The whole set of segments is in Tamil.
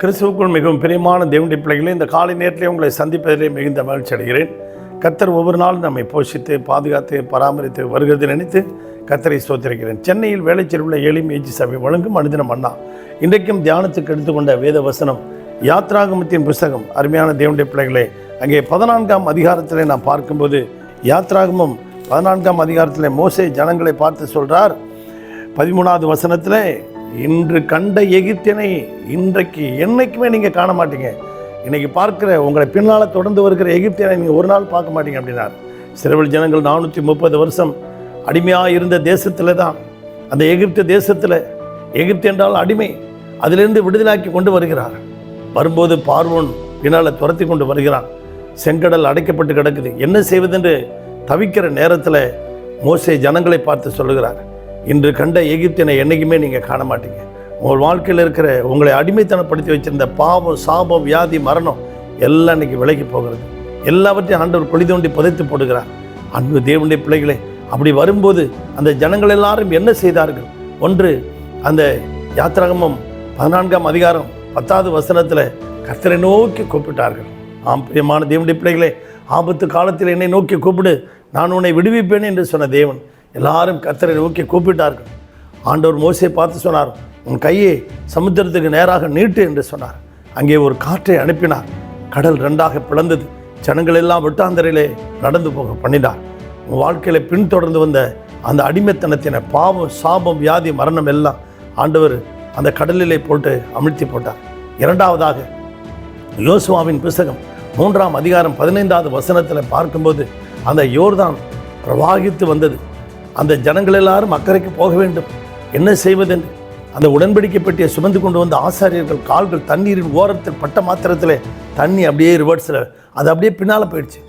கிறிஸ்துவுக்குள் மிகவும் பிரியமான தேவனுடைய பிள்ளைகளை இந்த காலை நேரத்திலே உங்களை சந்திப்பதிலே மிகுந்த மகிழ்ச்சி அடைகிறேன். கத்தர் ஒவ்வொரு நாளும் நம்மை போஷித்து பாதுகாத்து பராமரித்து வருகிறது நினைத்து கத்தரை சோத்திருக்கிறேன் சென்னையில் வேலைச்செருவுள்ள எளிமை ஏஜி சபை வழங்கும் மனிதனம் அண்ணா. இன்றைக்கும் தியானத்துக்கு எடுத்துக்கொண்ட வேத வசனம் யாத்ராகமத்தின் புஸ்தகம். அருமையான தேவனுடைய பிள்ளைகளே அங்கே பதினான்காம் அதிகாரத்தில் நான் பார்க்கும்போது யாத்ராகமம் பதினான்காம் அதிகாரத்தில் மோசே ஜனங்களை பார்த்து சொல்கிறார் பதிமூணாவது வசனத்தில் இன்று கண்ட எகிப்தியனை இன்றைக்கு என்னைக்குமே நீங்கள் காண மாட்டீங்க. இன்னைக்கு பார்க்கிற உங்களை பின்னால் தொடர்ந்து வருகிற எகிப்தியனை நீங்கள் ஒரு நாள் பார்க்க மாட்டீங்க அப்படின்னார். சிறுவல் ஜனங்கள் நானூற்றி முப்பது வருஷம் அடிமையாக இருந்த தேசத்தில் தான். அந்த எகிப்து தேசத்தில் எகிப்து என்றால் அடிமை அதிலிருந்து விடுதலாக்கி கொண்டு வருகிறார். வரும்போது பார்வோன் பின்னால் துரத்தி கொண்டு வருகிறான். செங்கடல் அடைக்கப்பட்டு கிடக்குது. என்ன செய்வதென்று தவிக்கிற நேரத்தில் மோசை ஜனங்களை பார்த்து சொல்லுகிறார். இன்று கண்ட எகிப்தினை என்றைக்குமே நீங்கள் காண மாட்டீங்க உங்கள் வாழ்க்கையில் இருக்கிற உங்களை அடிமைத்தனப்படுத்தி வச்சிருந்த பாவம் சாபம் வியாதி மரணம் எல்லாம் இன்னைக்கு விலகி போகிறது. எல்லாவற்றையும் ஆண்டவர் குழி தோண்டி புதைத்து போடுகிறார். அன்பு தேவனுடைய பிள்ளைகளே அப்படி வரும்போது அந்த ஜனங்கள் எல்லாரும் என்ன செய்தார்கள்? ஒன்று அந்த யாத்திராகமம் பதினான்காம் அதிகாரம் பத்தாவது வசனத்தில் கர்த்தரை நோக்கி கூப்பிட்டார்கள். ஆம் பிரியமான தேவனுடைய பிள்ளைகளே ஆபத்து காலத்தில் என்னை நோக்கி கூப்பிடு நான் உன்னை விடுவிப்பேன் என்று சொன்ன தேவன். எல்லாரும் கத்தரை நோக்கி கூப்பிட்டார்கள். ஆண்டவர் மோசையை பார்த்து சொன்னார் உன் கையை சமுத்திரத்துக்கு நேராக நீட்டு என்று சொன்னார். அங்கே ஒரு காற்றை அனுப்பினார். கடல் ரெண்டாக பிளந்தது. ஜனங்கள் எல்லாம் வெட்டாந்தரையிலே நடந்து போக பண்ணினார். உன் வாழ்க்கையில் பின்தொடர்ந்து வந்த அந்த அடிமைத்தனத்தின பாவம் சாபம் வியாதி மரணம் எல்லாம் ஆண்டவர் அந்த கடலிலே போட்டு அமிழ்த்தி போட்டார். இரண்டாவதாக யோசுவாவின் புஸ்தகம் மூன்றாம் அதிகாரம் பதினைந்தாவது வசனத்தில் பார்க்கும்போது அந்த யோர்தான் பிரவாகித்து வந்தது. அந்த ஜனங்கள் எல்லாரும் அக்கறைக்கு போக வேண்டும். என்ன செய்வதென்று? அந்த உடன்படிக்கை பெட்டியை சுமந்து கொண்டு வந்த ஆசாரியர்கள் கால்கள் தண்ணீரின் ஓரத்தில் பட்ட மாத்திரத்தில் தண்ணி அப்படியே ரிவர்ஸில் அது அப்படியே பின்னால் போயிடுச்சு.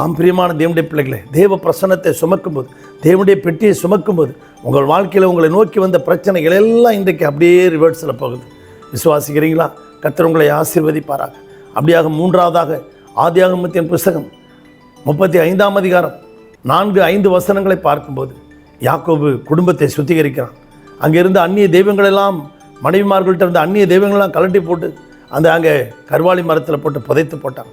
ஆம் பிரியமான தேவனுடைய பிள்ளைகளே தேவ பிரசன்னத்தை சுமக்கும்போது தேவனுடைய பெட்டியை சுமக்கும்போது உங்கள் வாழ்க்கையில் உங்களை நோக்கி வந்த பிரச்சனைகள் எல்லாம் இன்றைக்கு அப்படியே ரிவர்ஸில் போகுது. விசுவாசிக்கிறீங்களா? கத்தர் உங்களை ஆசீர்வதிப்பாராக. அப்படியாக மூன்றாவதாக ஆதியாகமத்தின் புஸ்தகம் முப்பத்தி ஐந்தாம் அதிகாரம் நான்கு ஐந்து வசனங்களை பார்க்கும்போது யாக்கோபு குடும்பத்தை சுத்திகரிக்கிறான். அங்கே இருந்த அந்நிய தெய்வங்களெல்லாம் மனைவிமார்கள்ட்ட இருந்த அந்நிய தெய்வங்கள்லாம் கலட்டி போட்டு அந்த அங்கே கருவாளி மரத்தில் போட்டு புதைத்து போட்டான்.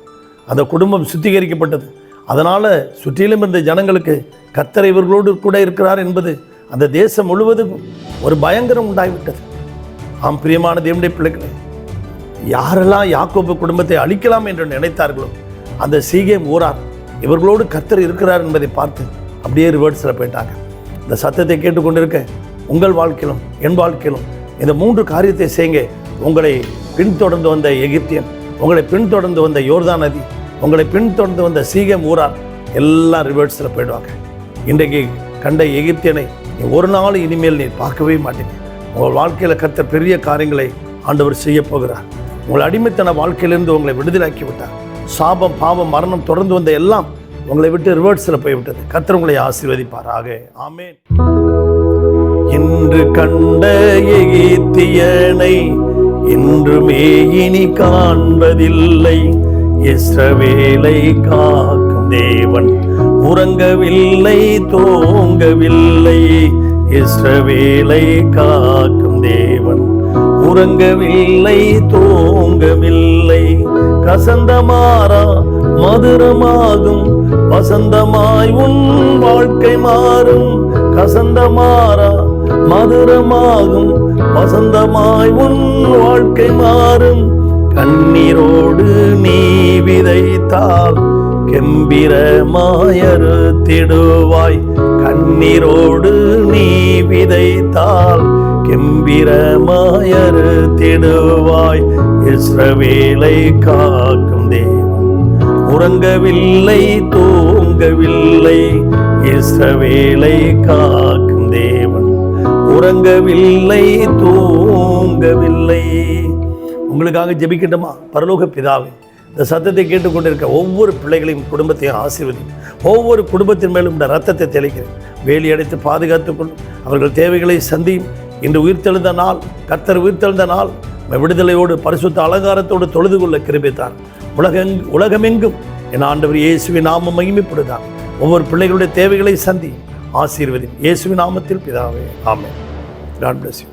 அந்த குடும்பம் சுத்திகரிக்கப்பட்டது. அதனால் சுற்றிலும் இருந்த ஜனங்களுக்கு கத்தர் இவர்களோடு கூட இருக்கிறார் என்பது அந்த தேசம் முழுவதும் ஒரு பயங்கரம் உண்டாகிவிட்டது ஆம் பிரியமான தேவனுடைய பிள்ளைகளே யாரெல்லாம் யாக்கோபு குடும்பத்தை அழிக்கலாம் என்று நினைத்தார்களோ அந்த சீகேம் ஊரார் இவர்களோடு கத்தர் இருக்கிறார் என்பதை பார்த்து அப்படியே ரிவர்ஸில் போயிட்டாங்க. இந்த சத்தத்தை கேட்டுக்கொண்டிருக்க உங்கள் வாழ்க்கையிலும் என் வாழ்க்கையிலும் இந்த மூன்று காரியத்தை செய்யுங்க. உங்களை பின்தொடர்ந்து வந்த எகிப்தியன் உங்களை பின்தொடர்ந்து வந்த யோர்தான் நதி உங்களை பின்தொடர்ந்து வந்த சீகம் ஊரார் எல்லாம் ரிவர்ஸில் போயிடுவாங்க. இன்றைக்கு கண்ட எகிப்தியனை நீ ஒரு நாள் இனிமேல் நீ பார்க்கவே மாட்டீங்க உங்கள் வாழ்க்கையில் கத்த பெரிய காரியங்களை ஆண்டவர் செய்ய போகிறார். உங்கள் அடிமைத்தன வாழ்க்கையிலிருந்து உங்களை விடுதலாக்கி விட்டார். சாபம் பாவம் மரணம் தொடர்ந்து வந்த எல்லாம் உங்களை விட்டு ரிவர்ஸில் போய்விட்டது. கர்த்தர் உங்களை ஆசீர்வதிப்பாராக. ஆமென். இன்று கண்ட எகிப்தியனை இன்றுமே இனி காண்பதில்லை. இஸ்ரவேலை காக்கும் தேவன் உறங்கவில்லை தூங்கவில்லை. இஸ்ரவேலை காக்கும் தேவன் உறங்கவில்லை தூங்கவில்லை. கசந்தமாறா மதுரமாகும். வசந்தமாய் உன் வாழ்க்கை மாறும். கசந்த மாறா மதுரமாகும். வசந்தமாய் உன் வாழ்க்கை மாறும். கண்ணீரோடு நீ விதைத்தால் கெம்பிரமாயறுத்திடுவாய் கண்ணீரோடு நீ விதைத்தால் கெம்பிரமாயறுத்திடுவாய் இஸ்ரவேலை காக்கும் தேவன் உறங்கவில்லை தூங்கவில்லை. இஸ்ரவேலை காக்கும் தேவன். உறங்கவில்லை தூங்கவில்லை. உங்களுக்காக ஜெபிக்கட்டுமா பரலோக பிதாவே இந்த சத்தத்தை கேட்டுக்கொண்டிருக்க ஒவ்வொரு பிள்ளைகளையும் குடும்பத்தையும் ஆசீர்வதி ஒவ்வொரு குடும்பத்தின் மேலும் இந்த ரத்தத்தை தெளிக்கிறேன். வேலி அடைத்து பாதுகாத்துக் அவர்கள் தேவைகளை சந்தியும். இன்று உயிர்த்தெழுந்த நாள் கத்தர் உயிர்த்தெழுந்த நாள். விடுதலையோடு பரிசுத்த அலங்காரத்தோடு தொழுது கொள்ள கிருபித்தார் உலகெங் உலகமெங்கும் என் ஆண்டவர் இயேசுவின் நாமம் மகிமைப்படுதான் ஒவ்வொரு பிள்ளைகளுடைய தேவைகளை சந்தி ஆசீர்வதி இயேசுவின் நாமத்தில் பிதாவே ஆமே காட் பிளஸ் யூ